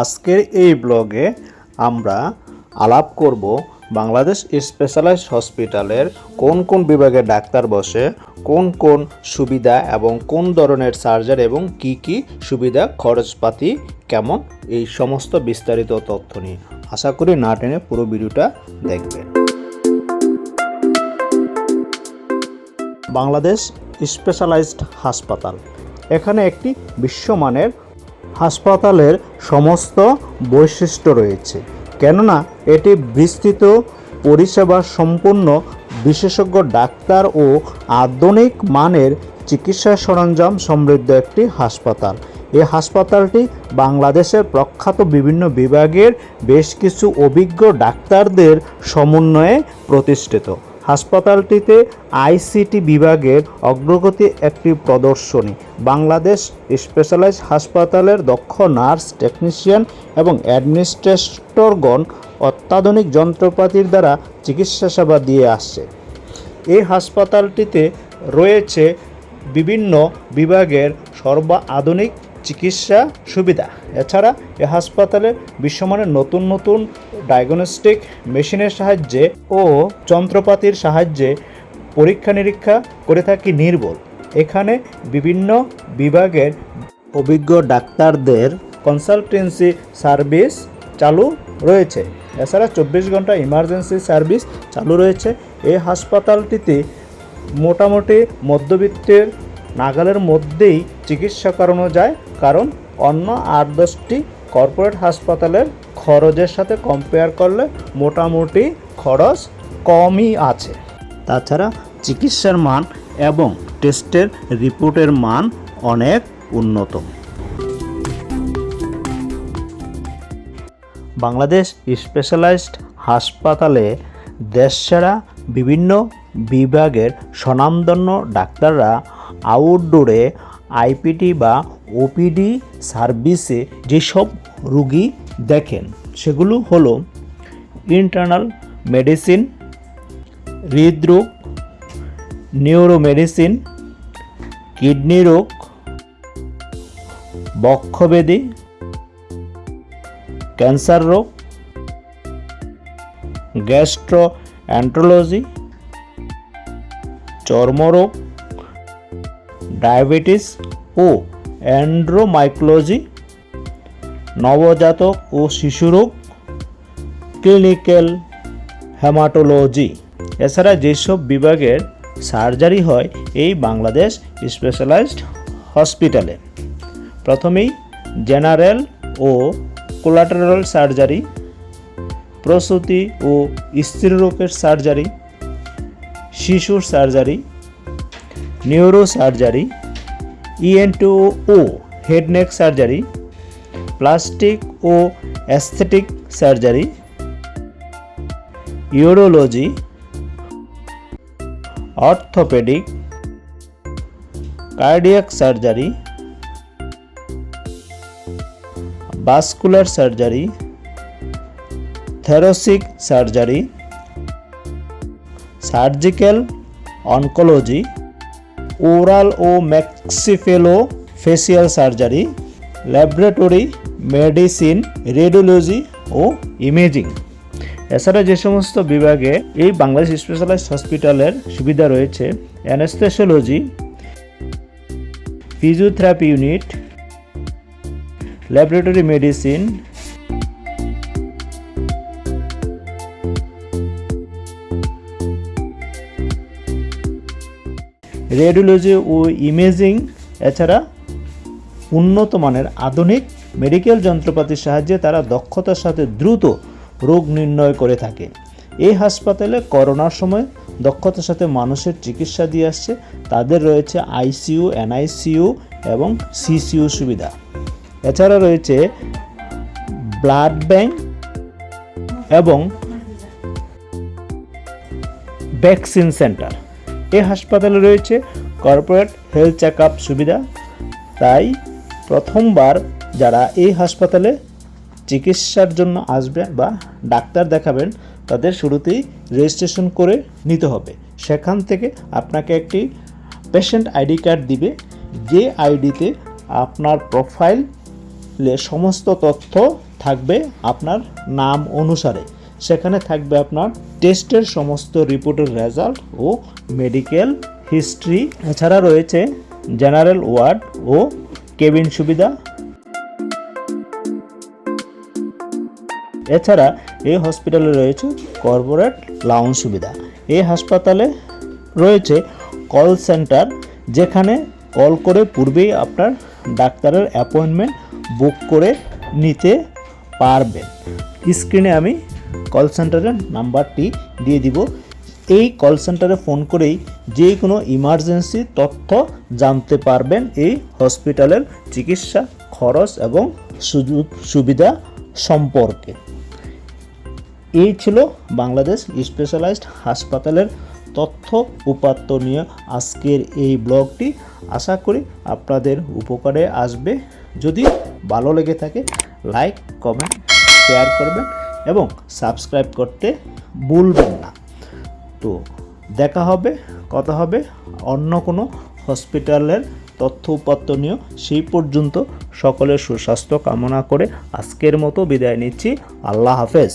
আজকের এই ব্লগে আমরা আলাপ করব বাংলাদেশ স্পেশালাইজড হসপিটালের কোন কোন বিভাগে ডাক্তার বসে, কোন কোন সুবিধা এবং কোন ধরনের সার্জারি এবং কি কি সুবিধা, খরচপাতি কেমন, এই সমস্ত বিস্তারিত তথ্য নিয়ে। আশা করি না টেনে পুরো ভিডিওটা দেখবেন বাংলাদেশ স্পেশালাইজড হাসপাতাল। এখানে একটি বিশ্বমানের হাসপাতালের সমস্ত বৈশিষ্ট্য রয়েছে। কেননা, এটি বিস্তৃত, পরিষেবা সম্পন্ন, বিশেষজ্ঞ ডাক্তার ও আধুনিক মানের চিকিৎসা সরঞ্জাম সমৃদ্ধ একটি হাসপাতাল। এই হাসপাতালটি বাংলাদেশের প্রখ্যাত বিভিন্ন বিভাগের বেশ কিছু অভিজ্ঞ ডাক্তারদের সমন্বয়ে প্রতিষ্ঠিত। হাসপাতালটিতে আইসিটি বিভাগের অগ্রগতি একটি প্রদর্শনী। বাংলাদেশ স্পেশালাইজ হাসপাতালের দক্ষ নার্স, টেকনিশিয়ান এবং অ্যাডমিনিস্ট্রেটরগণ অত্যাধুনিক যন্ত্রপাতির দ্বারা চিকিৎসা সেবা দিয়ে আসছে। এই হাসপাতালটিতে রয়েছে বিভিন্ন বিভাগের সর্বাধুনিক চিকিৎসা সুবিধা। এছাড়া এ হাসপাতালে বিশ্বমানের নতুন নতুন ডায়াগনস্টিক মেশিনের সাহায্যে ও যন্ত্রপাতির সাহায্যে পরীক্ষা নিরীক্ষা করে থাকি নির্ভুল। এখানে বিভিন্ন বিভাগের অভিজ্ঞ ডাক্তারদের কনসালটেন্সি সার্ভিস চালু রয়েছে। এছাড়া চব্বিশ ঘণ্টা ইমার্জেন্সি সার্ভিস চালু রয়েছে। এই হাসপাতালটিতে মোটামুটি মধ্যবিত্তের নাগালের মধ্যেই চিকিৎসা করানো যায়, কারণ অন্য আট দশটি কর্পোরেট হাসপাতালের খরচের সাথে কম্পেয়ার করলে মোটামুটি খরচ কমই আছে। তাছাড়া চিকিৎসার মান এবং টেস্টের রিপোর্টের মান অনেক উন্নত। বাংলাদেশ স্পেশালাইজড হাসপাতালে দেশছাড়া বিভিন্ন বিভাগের স্বনামধন্য ডাক্তাররা আউটডোরে আইপিটি বা ওপিডি সার্ভিসে যেসব রুগী দেখেন, সেগুলো হলো ইন্টারনাল মেডিসিন হৃদরোগ নিউরোমেডিসিন কিডনি রোগ বক্ষবেদী ক্যান্সার রোগ গ্যাস্ট্রো অ্যান্ট্রোলজি চর্মরোগ ডায়াবেটিস ও অ্যান্ড্রোমাইক্লোজি, নবজাতক ও শিশুরোগ ক্লিনিক্যাল হেমাটোলজি। এছাড়া যেসব বিভাগের সার্জারি হয় এই বাংলাদেশ স্পেশালাইজড হসপিটালে। প্রথমেই জেনারেল ও কোলাটারাল সার্জারি, প্রসূতি ও স্ত্রীরোগের সার্জারি, শিশুর সার্জারি নিউরো সার্জারি ইএনটু ও হেড নেক সার্জারি প্লাস্টিক ও aesthetic surgery urology orthopaedic cardiac surgery vascular surgery thoracic surgery surgical oncology oral ও maxillo facial surgery laboratory medicine radiology ও imaging এছাড়া যে সমস্ত বিভাগে এই Bangladesh specialised হসপিটালের সুবিধা রয়েছে anaesthesiology physiotherapy unit laboratory medicine radiology ও imaging, এছাড়া উন্নত মানের আধুনিক মেডিকেল যন্ত্রপাতির সাহায্যে তারা দক্ষতার সাথে দ্রুত রোগ নির্ণয় করে থাকে। এই হাসপাতালে করোনার সময় দক্ষতার সাথে মানুষের চিকিৎসা দিয়ে আসছে। তাদের রয়েছে আইসিইউ, এনআইসিইউ এবং সিসিইউ সুবিধা। এছাড়া রয়েছে ব্লাড ব্যাংক এবং ভ্যাকসিন সেন্টার। এই হাসপাতালে রয়েছে কর্পোরেট হেলথ চেক সুবিধা। তাই প্রথমবার যারা এই হাসপাতালে চিকিৎসার জন্য আসবেন বা ডাক্তার দেখাবেন, তাদের শুরুতেই রেজিস্ট্রেশন করে নিতে হবে। সেখান থেকে আপনাকে একটি পেশেন্ট আইডি কার্ড দিবে। যে আইডিতে আপনার প্রোফাইলে সমস্ত তথ্য থাকবে আপনার নাম অনুসারে। সেখানে থাকবে আপনার টেস্টের সমস্ত রিপোর্টের রেজাল্ট ও মেডিকেল হিস্ট্রি এছাড়া রয়েছে জেনারেল ওয়ার্ড ও কেবিন সুবিধা। এছাড়া এই হসপিটালে রয়েছে কর্পোরেট লাউঞ্জ সুবিধা। এই হাসপাতালে রয়েছে কল সেন্টার যেখানে কল করে পূর্বেই আপনার ডাক্তারের অ্যাপয়েন্টমেন্ট বুক করে নিতে পারবেন। স্ক্রিনে আমি কল সেন্টারের নাম্বারটি দিয়ে দিব। এই কল সেন্টারে ফোন করেই যে কোনো ইমার্জেন্সি তথ্য জানতে পারবেন এই হসপিটালের চিকিৎসা খরচ এবং সুযোগ সুবিধা সম্পর্কে। এই ছিল বাংলাদেশ স্পেশালাইজড হাসপাতালের তথ্য উপাত্ত নিয়ে আজকের এই ব্লগটি। আশা করি আপনাদের উপকারে আসবে। যদি ভালো লেগে থাকে লাইক কমেন্ট শেয়ার করবেন। এবং সাবস্ক্রাইব করতে ভুলবেন না। তো দেখা হবে, কথা হবে, অন্য কোনো হসপিটালের তথ্য উপাত্ত নিয়ে সেই পর্যন্ত সকলের সুস্বাস্থ্য কামনা করে আজকের মতো বিদায় নিচ্ছি। আল্লাহ হাফেজ।